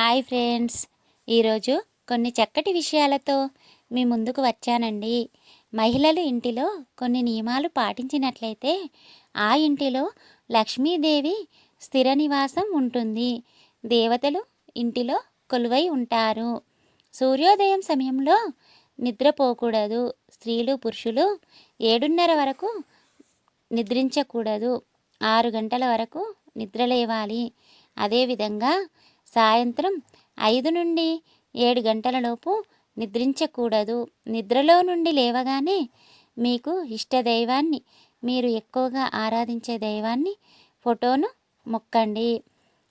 Hi friends. ఈరోజు కొన్ని చక్కటి విషయాలతో మీ ముందుకు వచ్చానండి. మహిళలు ఇంటిలో కొన్ని నియమాలు పాటించినట్లయితే ఆ ఇంటిలో లక్ష్మీదేవి స్థిర నివాసం ఉంటుంది. దేవతలు ఇంటిలో కొలువై ఉంటారు. సూర్యోదయం సమయంలో నిద్రపోకూడదు. స్త్రీలు పురుషులు ఏడున్నర వరకు నిద్రించకూడదు. ఆరు గంటల వరకు నిద్రలేవాలి అదేవిధంగా సాయంత్రం ఐదు నుండి ఏడు గంటలలోపు నిద్రించకూడదు. నిద్రలో నుండి లేవగానే మీకు ఇష్ట దైవాన్ని మీరు ఎక్కువగా ఆరాధించే దైవాన్ని ఫోటోను మొక్కండి.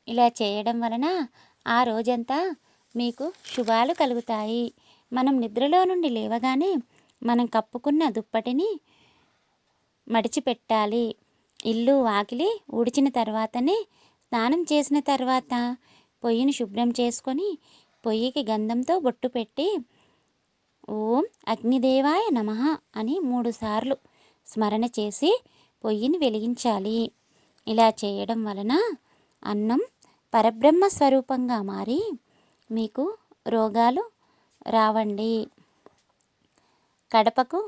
ఇలా చేయడం వలన ఆ రోజంతా మీకు శుభాలు కలుగుతాయి. మనం నిద్రలో నుండి లేవగానే మనం కప్పుకున్న దుప్పటిని మడిచిపెట్టాలి. ఇల్లు వాకిలి ఊడిచిన తర్వాతనే స్నానం చేసిన తర్వాత పొయ్యిని శుభ్రం చేసుకొని పొయ్యికి గంధంతో బొట్టు పెట్టి ఓం అగ్నిదేవాయ నమ అని మూడుసార్లు స్మరణ చేసి పొయ్యిని వెలిగించాలి. ఇలా చేయడం వలన అన్నం పరబ్రహ్మ స్వరూపంగా మారి మీకు రోగాలు రావండి. కడపకు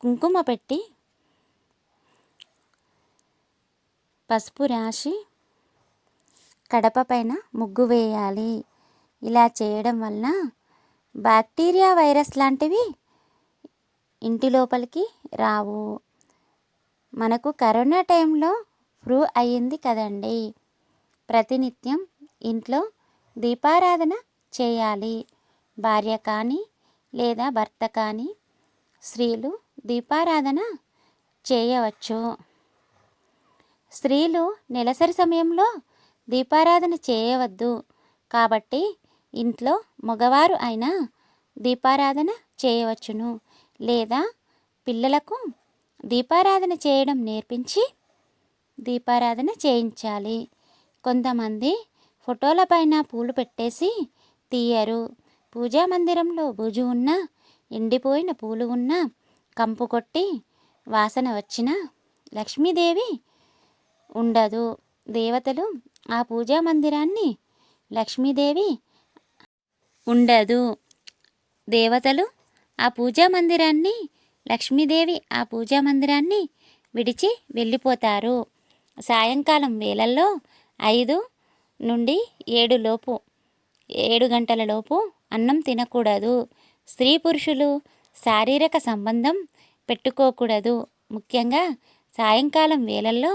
కుంకుమ పెట్టి పసుపు రాసి కడప పైన ముగ్గు వేయాలి. ఇలా చేయడం వలన బ్యాక్టీరియా వైరస్ లాంటివి ఇంటి లోపలికి రావు. మనకు కరోనా టైంలో ఫ్రూ అయ్యింది కదండి. ప్రతినిత్యం ఇంట్లో దీపారాధన చేయాలి. భార్య కానీ లేదా భర్త కానీ స్త్రీలు దీపారాధన చేయవచ్చు. స్త్రీలు నెలసరి సమయంలో దీపారాధన చేయవద్దు. కాబట్టి ఇంట్లో మగవారు అయినా దీపారాధన చేయవచ్చును. లేదా పిల్లలకు దీపారాధన చేయడం నేర్పించి దీపారాధన చేయించాలి. కొంతమంది ఫోటోల పైన పూలు పెట్టేసి తీయరు. పూజా మందిరంలో బుజు ఉన్న ఎండిపోయిన పూలు ఉన్న కంపు కొట్టి వాసన వచ్చిన లక్ష్మీదేవి ఉండదు. దేవతలు ఆ పూజా మందిరాన్ని లక్ష్మీదేవి ఉండదు. దేవతలు ఆ పూజా మందిరాన్ని లక్ష్మీదేవి ఆ పూజా మందిరాన్ని విడిచి వెళ్ళిపోతారు. సాయంకాలం వేళల్లో ఐదు నుండి ఏడు లోపు ఏడు గంటల లోపు అన్నం తినకూడదు. స్త్రీ పురుషులు శారీరక సంబంధం పెట్టుకోకూడదు. ముఖ్యంగా సాయంకాలం వేళల్లో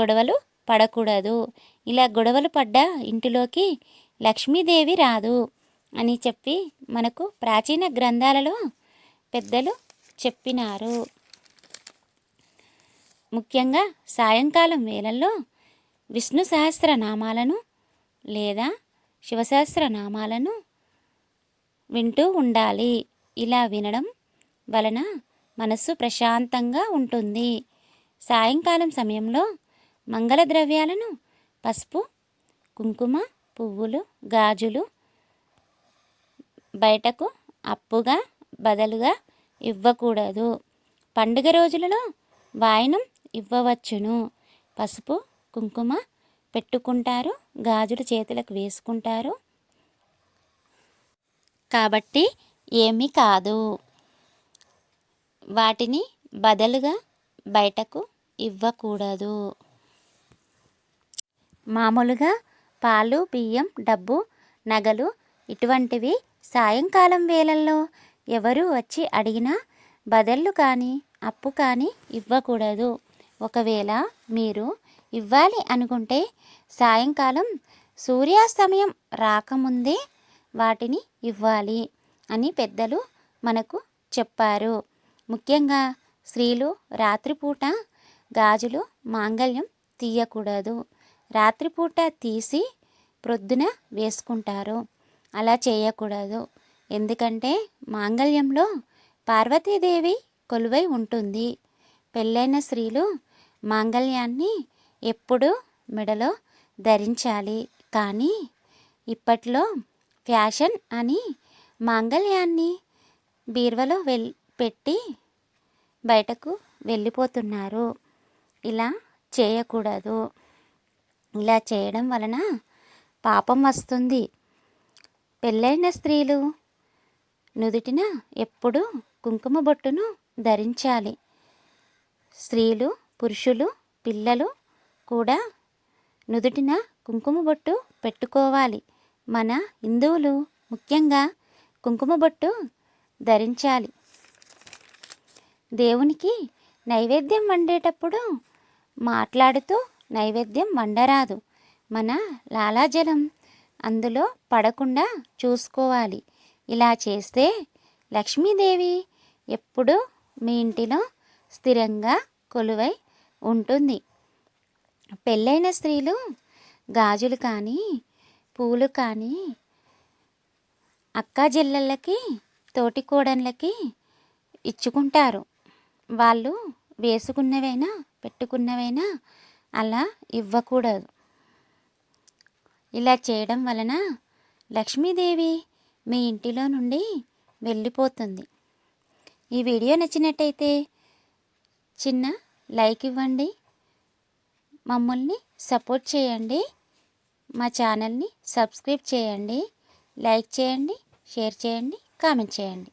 గొడవలు పడకూడదు. ఇలా గొడవలు పడ్డ ఇంటిలోకి లక్ష్మీదేవి రాదు అని చెప్పి మనకు ప్రాచీన గ్రంథాలలో పెద్దలు చెప్పినారు. ముఖ్యంగా సాయంకాలం వేళల్లో విష్ణు సహస్రనామాలను లేదా శివసహస్రనామాలను వింటూ ఉండాలి. ఇలా వినడం వలన మనస్సు ప్రశాంతంగా ఉంటుంది. సాయంకాలం సమయంలో మంగళ ద్రవ్యాలను పసుపు కుంకుమ పువ్వులు గాజులు బయటకు అప్పుగా బదులుగా ఇవ్వకూడదు. పండుగ రోజులలో వాయనం ఇవ్వవచ్చును. పసుపు కుంకుమ పెట్టుకుంటారు గాజులు చేతులకు వేసుకుంటారు. కాబట్టి ఏమీ కాదు. వాటిని బదులుగా బయటకు ఇవ్వకూడదు. మామూలుగా పాలు బియ్యం డబ్బు నగలు ఇటువంటివి సాయంకాలం వేళల్లో ఎవరు వచ్చి అడిగినా బదళ్ళు కానీ అప్పు కానీ ఇవ్వకూడదు. ఒకవేళ మీరు ఇవ్వాలి అనుకుంటే సాయంకాలం సూర్యాస్తమయం రాకముందే వాటిని ఇవ్వాలి అని పెద్దలు మనకు చెప్పారు. ముఖ్యంగా స్త్రీలు రాత్రిపూట గాజులు మాంగళ్యం తీయకూడదు. రాత్రిపూట తీసి ప్రొద్దున వేసుకుంటారు. అలా చేయకూడదు. ఎందుకంటే మాంగళ్యంలో పార్వతీదేవి కొలువై ఉంటుంది. పెళ్ళైన స్త్రీలు మాంగళ్యాన్ని ఎప్పుడూ మెడలో ధరించాలి. కానీ ఇప్పట్లో ఫ్యాషన్ అని మాంగళ్యాన్ని బీర్వలో వెల్ పెట్టి బయటకు వెళ్ళిపోతున్నారు. ఇలా చేయకూడదు. ఇలా చేయడం వలన పాపం వస్తుంది. పెళ్ళైన స్త్రీలు నుదుటిన ఎప్పుడూ కుంకుమ బొట్టును ధరించాలి. స్త్రీలు పురుషులు పిల్లలు కూడా నుదుటిన కుంకుమ బొట్టు పెట్టుకోవాలి. మన హిందువులు ముఖ్యంగా కుంకుమ బొట్టు ధరించాలి. దేవునికి నైవేద్యం వండేటప్పుడు మాట్లాడుతూ నైవేద్యం వండరాదు. మన లాలాజలం అందులో పడకుండా చూసుకోవాలి. ఇలా చేస్తే లక్ష్మీదేవి ఎప్పుడూ మీ ఇంటిలో స్థిరంగా కొలువై ఉంటుంది. పెళ్ళైన స్త్రీలు గాజులు కానీ పూలు కానీ అక్కా చెల్లెళ్ళకి తోటి కోడళ్ళకి ఇచ్చుకుంటారు. వాళ్ళు వేసుకున్నవైనా పెట్టుకున్నవైనా అలా ఇవ్వకూడదు. ఇలా చేయడం వలన లక్ష్మీదేవి మీ ఇంటిలో నుండి వెళ్ళిపోతుంది. ఈ వీడియో నచ్చినట్టయితే చిన్న లైక్ ఇవ్వండి. మమ్మల్ని సపోర్ట్ చేయండి. మా ఛానల్ని సబ్స్క్రైబ్ చేయండి. లైక్ చేయండి షేర్ చేయండి కామెంట్ చేయండి.